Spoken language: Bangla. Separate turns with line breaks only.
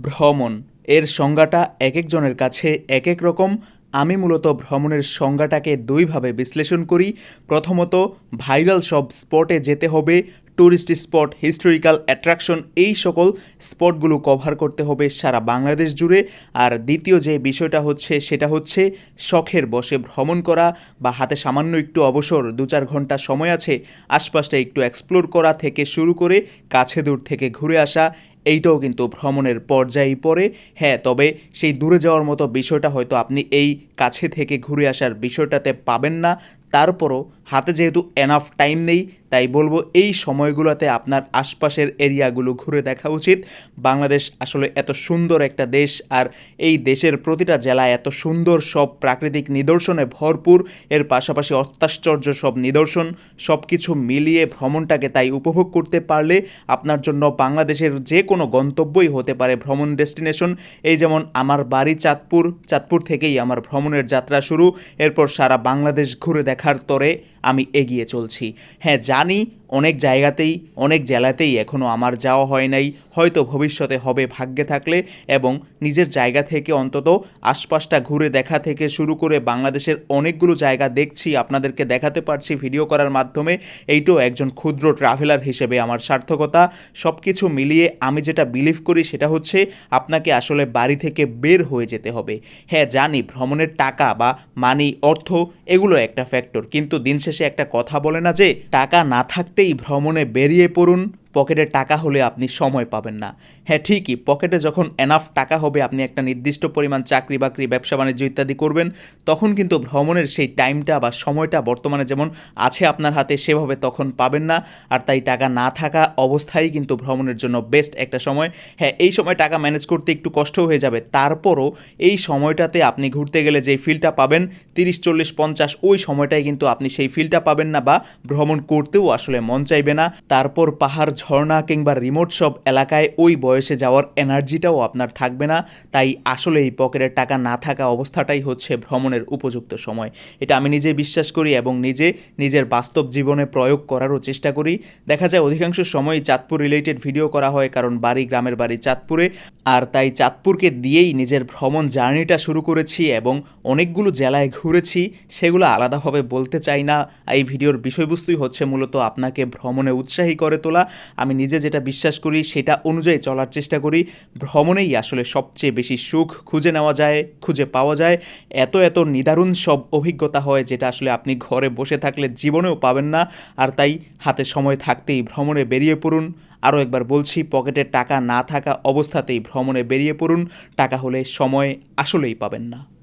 ভ্রমণ। এর সংজ্ঞাটা এক একজনের কাছে এক এক রকম। আমি মূলত ভ্রমণের সংজ্ঞাটাকে দুইভাবে বিশ্লেষণ করি। প্রথমত, ভাইরাল সব স্পটে যেতে হবে ট্যুরিস্ট স্পট হিস্টোরিক্যাল অ্যাট্রাকশন এই সকল স্পটগুলো কভার করতে হবে সারা বাংলাদেশ জুড়ে। আর দ্বিতীয় যে বিষয়টা হচ্ছে, সেটা হচ্ছে শখের বসে ভ্রমণ করা বা হাতে সামান্য একটু অবসর দু চার ঘণ্টা সময় আছে, আশপাশটা একটু এক্সপ্লোর করা থেকে শুরু করে কাছে দূর থেকে ঘুরে আসা, এইটাও কিন্তু ভ্রমণের পর্যায়ে পড়ে। হ্যাঁ তবে সেই দূরে যাওয়ার মতো বিষয়টা হয়তো আপনি এই কাছে থেকে ঘুরে আসার বিষয়টাতে পাবেন না। তারপরও হাতে যেহেতু এনাফ টাইম নেই তাই বলব এই সময়গুলোতে আপনার আশপাশের এরিয়াগুলো ঘুরে দেখা উচিত। বাংলাদেশ আসলে এত সুন্দর একটা দেশ আর এই দেশের প্রতিটা জেলায় এত সুন্দর সব প্রাকৃতিক নিদর্শনে ভরপুর। এর পাশাপাশি অত্যাশ্চর্য সব নিদর্শন সব কিছু মিলিয়ে ভ্রমণটাকে তাই উপভোগ করতে পারলে আপনার জন্য বাংলাদেশের যে কোনো গন্তব্যই হতে পারে ভ্রমণ ডেস্টিনেশন। এই যেমন আমার বাড়ি চাঁদপুর চাঁদপুর থেকেই আমার ভ্রমণের যাত্রা শুরু। এরপর সারা বাংলাদেশ ঘুরে দেখার তরে আমি এগিয়ে চলছি। হ্যাঁ জানি অনেক জায়গাতেই, অনেক জেলাতেই এখনও আমার যাওয়া হয় নাই। হয়তো ভবিষ্যতে হবে ভাগ্যে থাকলে এবং নিজের জায়গা থেকে অন্তত আশপাশটা ঘুরে দেখা থেকে শুরু করে বাংলাদেশের অনেকগুলো জায়গা দেখছি, আপনাদেরকে দেখাতে পারছি ভিডিও করার মাধ্যমে। এইটাও একজন ক্ষুদ্র ট্রাভেলার হিসেবে আমার সার্থকতা। সব কিছু মিলিয়ে আমি যেটা বিলিভ করি সেটা হচ্ছে আপনাকে আসলে বাড়ি থেকে বের হয়ে যেতে হবে। হ্যাঁ জানি ভ্রমণের টাকা বা মানি অর্থ এগুলো একটা ফ্যাক্টর কিন্তু দিন শেষে একটা কথা বলে না যে টাকা না থাকতেই ভ্রমণে বেরিয়ে পড়ুন। পকেটে টাকা হলে আপনি সময় পাবেন না। হ্যাঁ ঠিকই, পকেটে যখন এনাফ টাকা হবে, আপনি একটা নির্দিষ্ট পরিমাণ চাকরি বাকরি, ব্যবসা বাণিজ্য ইত্যাদি করবেন, তখন কিন্তু ভ্রমণের সেই টাইমটা বা সময়টা বর্তমানে যেমন আছে আপনার হাতে, সেভাবে তখন পাবেন না। আর তাই টাকা না থাকা অবস্থায় কিন্তু ভ্রমণের জন্য বেস্ট একটা সময়। হ্যাঁ এই সময় টাকা ম্যানেজ করতে একটু কষ্ট হয়ে যাবে। তারপরও এই সময়টাতে আপনি ঘুরতে গেলে যেই ফিলটা পাবেন, তিরিশ, চল্লিশ, পঞ্চাশ, ওই সময়টায় কিন্তু আপনি সেই ফিলটা পাবেন না বা ভ্রমণ করতেও আসলে মন চাইবে না। তারপর পাহাড় ঝর্ণা কিংবা রিমোট সব এলাকায় ওই বয়সে যাওয়ার এনার্জিটাও আপনার থাকবে না। তাই আসলে এই পকেটের টাকা না থাকা অবস্থাটাই হচ্ছে ভ্রমণের উপযুক্ত সময়। এটা আমি নিজে বিশ্বাস করি এবং নিজে নিজের বাস্তব জীবনে প্রয়োগ করারও চেষ্টা করি। দেখা যায় অধিকাংশ সময়ই চাঁদপুর রিলেটেড ভিডিও করা হয় কারণ বাড়ি গ্রামের বাড়ি চাঁদপুরে। আর তাই চাঁদপুরকে দিয়েই নিজের ভ্রমণ জার্নিটা শুরু করেছি এবং অনেকগুলো জেলায় ঘুরেছি, সেগুলো আলাদাভাবে বলতে চাই না। এই ভিডিওর বিষয়বস্তুই হচ্ছে মূলত আপনাকে ভ্রমণে উৎসাহী করে তোলা। আমি নিজে যেটা বিশ্বাস করি, সেটা অনুযায়ী চলার চেষ্টা করি। ভ্রমণেই আসলে সবচেয়ে বেশি সুখ খুঁজে নেওয়া যায়, খুঁজে পাওয়া যায়। এত এত নিদারুণ সব অভিজ্ঞতা হয়, যেটা আসলে আপনি ঘরে বসে থাকলে জীবনেও পাবেন না। আর তাই হাতে সময় থাকতেই ভ্রমণে বেরিয়ে পড়ুন। আরও একবার বলছি, পকেটে টাকা না থাকা অবস্থাতেই ভ্রমণে বেরিয়ে পড়ুন। টাকা হলে সময় আসলেই পাবেন না।